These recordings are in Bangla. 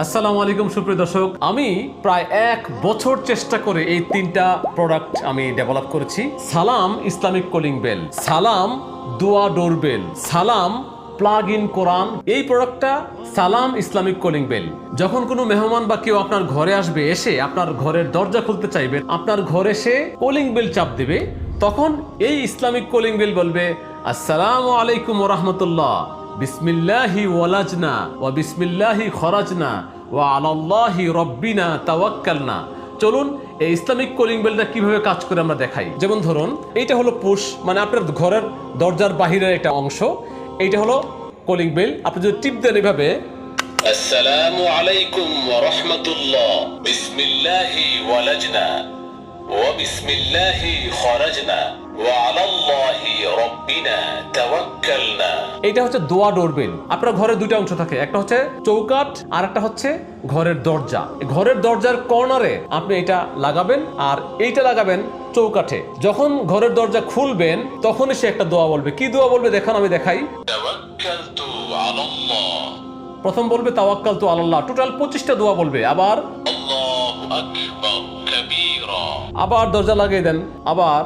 আসসালামু আলাইকুম, সুপ্রিয় দর্শক। আমি প্রায় এক বছর চেষ্টা করে এই তিনটা প্রোডাক্ট আমি ডেভেলপ করেছি। সালাম ইসলামিক কলিং বেল সালাম দোয়া ডোরবেল সালাম প্লাগ ইন কোরআন এই প্রোডাক্টটা সালাম ইসলামিক কলিং বেল যখন কোনো মেহমান বা কেউ আপনার ঘরে আসবে, এসে আপনার ঘরের দরজা খুলতে চাইবে, আপনার ঘরে সে কলিং বেল চাপ দেবে, তখন এই ইসলামিক কলিং বেল বলবে, আসসালামু আলাইকুম রহমতুল্লাহ। বিসমিল্লাহি ওয়ালাজনা ও বিসমিল্লাহি খরাজনা ও আলাল্লাহি রব্বিনা তাওয়াক্কালনা। চলুন এই ইসলামিক কলিং বেলটা কীভাবে কাজ করে আমরা দেখাই। যেমন ধরুন, এইটা হলো পুশ মানে আপনার ঘরের দরজার বাহিরের একটা অংশ। এইটা হলো কলিং বেল। আপনি যদি টিপ দেন এভাবে। আসসালামু আলাইকুম ওয়া রাহমাতুল্লাহ। বিসমিল্লাহি ওয়ালাজনা ওয়া বিসমিল্লাহি খরাজনা। এটা হচ্ছে দোয়া ডোরবেল আপনার ঘরে দুইটা অংশ থাকে একটা হচ্ছে চৌকাট আর একটা হচ্ছে ঘরের দরজা। ঘরের দরজার কর্নারে আপনি এটা লাগাবেন আর এইটা লাগাবেন চৌকাঠে। যখন ঘরের দরজা খুলবেন তখনই সে একটা দোয়া বলবে। কি দোয়া বলবে? দেখান আমি দেখাই। প্রথম বলবে তাওয়াক্কাল তু আল্লাহ টোটাল পঁচিশটা দোয়া বলবে। আবার আবার দরজা লাগিয়ে দেন। আবার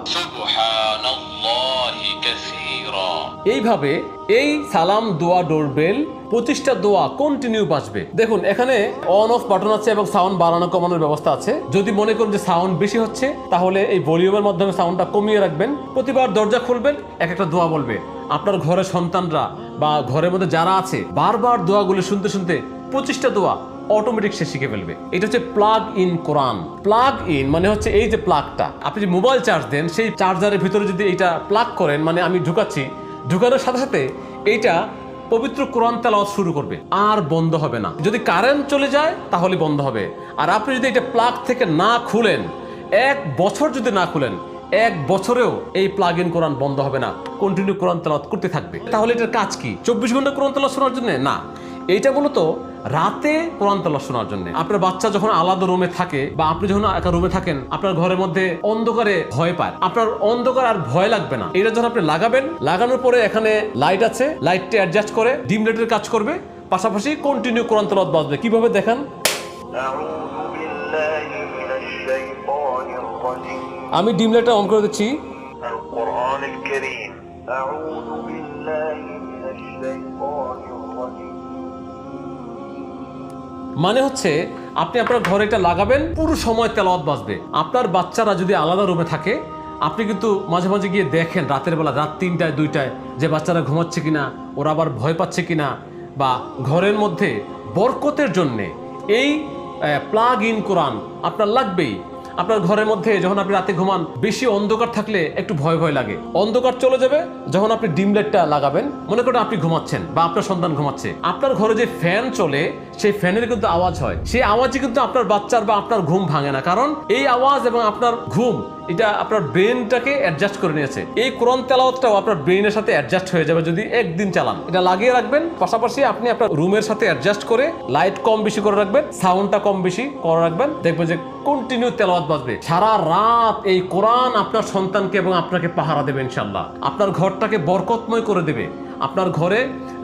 এইভাবে এই সালাম দোয়া ডোরবেল পঁচিশটা দোয়া কন্টিনিউ বাজবে দেখুন, এখানে অন অফ বাটন আছে এবং সাউন্ড বাড়ানো, কমানোর ব্যবস্থা আছে। যদি মনে করেন যে সাউন্ড বেশি হচ্ছে, তাহলে এই ভলিউমের মাধ্যমে সাউন্ডটা কমিয়ে রাখবেন। প্রতিবার দরজা খুলবেন, এক একটা দোয়া বলবে। আপনার ঘরের সন্তানরা বা ঘরের মধ্যে যারা আছে, বারবার দোয়াগুলো শুনতে শুনতে পঁচিশটা দোয়া অটোমেটিক সে শিখে ফেলবে। এটা হচ্ছে plug in Quran plug in মানে হচ্ছে এই যে প্লাগটা আপনি যে মোবাইল চার্জ দেন, সেই চার্জারের ভিতরে যদি এইটা প্লাগ করেন মানে আমি ঢুকাচ্ছি ঢুকানোর সাথে সাথে এইটা পবিত্র কোরআন তেলাওয়াত শুরু করবে। আর বন্ধ হবে না। যদি কারেন্ট চলে যায়, তাহলে বন্ধ হবে। আর আপনি যদি এটা প্লাগ থেকে না খুলেন, এক বছর যদি না খুলেন, এক বছরেও এই প্লাগ ইন কোরআন বন্ধ হবে না। কন্টিনিউ কোরআন তেলাওয়াত করতে থাকবে। তাহলে এটার কাজ কি? চব্বিশ ঘণ্টা কোরআন তেলাওয়াত শোনার জন্য? না। এইটা মূলত রাতে কোরআন তেলাওয়াত শোনার জন্য আপনার বাচ্চা যখন আলাদা রুমে থাকে বা আপনি যখন একা রুমে থাকেন আপনার ঘরের মধ্যে অন্ধকারে ভয় পায় আপনার অন্ধকার আর ভয় লাগবে না এটা যখন আপনি লাগাবেন লাগানোর পরে এখানে লাইট আছে লাইটটা অ্যাডজাস্ট করে ডিম লাইটের কাজ করবে পাশাপাশি কন্টিনিউ কোরআন তেলাওয়াত বাজবে কিভাবে দেখেন أعوذ بالله من الشيطان الرجيم আমি ডিম লাইটটা অন করে দিচ্ছি القرآن الكريم أعوذ بالله من الشيطان الرجيم মানে হচ্ছে আপনি আপনার ঘরে এটা লাগাবেন, পুরো সময় তেলাওয়াত বাঁচবে আপনার বাচ্চারা যদি আলাদা রুমে থাকে, আপনি কিন্তু মাঝে মাঝে গিয়ে দেখেন রাতের বেলা, রাত তিনটায়, দুইটায়, যে বাচ্চারা ঘুমাচ্ছে কিনা, ওরা আবার ভয় পাচ্ছে কিনা, বা ঘরের মধ্যে বরকতের জন্যে এই প্লাগ ইন কোরআন আপনার লাগবেই। আপনার ঘরের মধ্যে যখন আপনি রাতে ঘুমান, বেশি অন্ধকার থাকলে একটু ভয় ভয় লাগে। অন্ধকার চলে যাবে যখন আপনি ডিম লাইটটা লাগাবেন। মনে করেন আপনি ঘুমাচ্ছেন বা আপনার সন্তান ঘুমাচ্ছে। আপনার ঘরে যে ফ্যান চলে, সেই ফ্যানের কিন্তু আওয়াজ হয়। সেই আওয়াজই কিন্তু আপনার বাচ্চার বা আপনার ঘুম ভাঙে না। কারণ এই আওয়াজ এবং আপনার ঘুম এটা আপনার ব্রেনটাকে অ্যাডজাস্ট করে নিয়েছে। এই কোরআন তেলাওয়াতটাও আপনার ব্রেনের সাথে অ্যাডজাস্ট হয়ে যাবে যদি একদিন চালান। এটা লাগিয়ে রাখবেন, পাশাপাশি আপনি আপনার রুমের সাথে অ্যাডজাস্ট করে লাইট কম বেশি করে রাখবেন সাউন্ডটা কম বেশি করে রাখবেন, দেখবেন যে কন্টিনিউ তেলাওয়াত বাজবে। সারা রাত এই কোরআন আপনার সন্তানকে এবং আপনাকে পাহারা দেবে ইনশাল্লাহ আপনার ঘরটাকে বরকতময় করে দেবে। আপনার ঘরে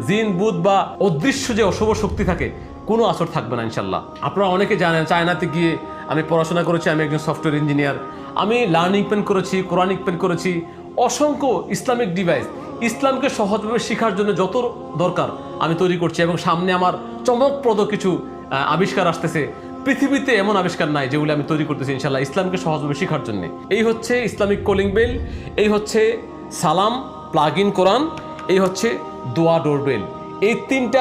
জিন, বুধ বা অদৃশ্য যে অশুভ শক্তি থাকে, কোনো আসর থাকবে না ইনশাল্লাহ আপনারা অনেকে জানেন, চায়নাতে গিয়ে আমি পড়াশোনা করেছি, আমি একজন সফটওয়্যার ইঞ্জিনিয়ার আমি লার্নিং পেন করেছি কোরআনিক পেন করেছি, অসংখ্য ইসলামিক ডিভাইস ইসলামকে সহজভাবে শেখার জন্য যত দরকার আমি তৈরি করছি এবং সামনে আমার চমকপ্রদ কিছু আবিষ্কার আসতেছে। পৃথিবীতে এমন আবিষ্কার নাই যেগুলো আমি তৈরি করতেছি ইনশাল্লাহ ইসলামকে সহজভাবে শেখার জন্য। এই হচ্ছে ইসলামিক কলিং বেল এই হচ্ছে সালাম প্লাগ ইন কোরআন এই হচ্ছে দোয়া ডোরবেল এই তিনটা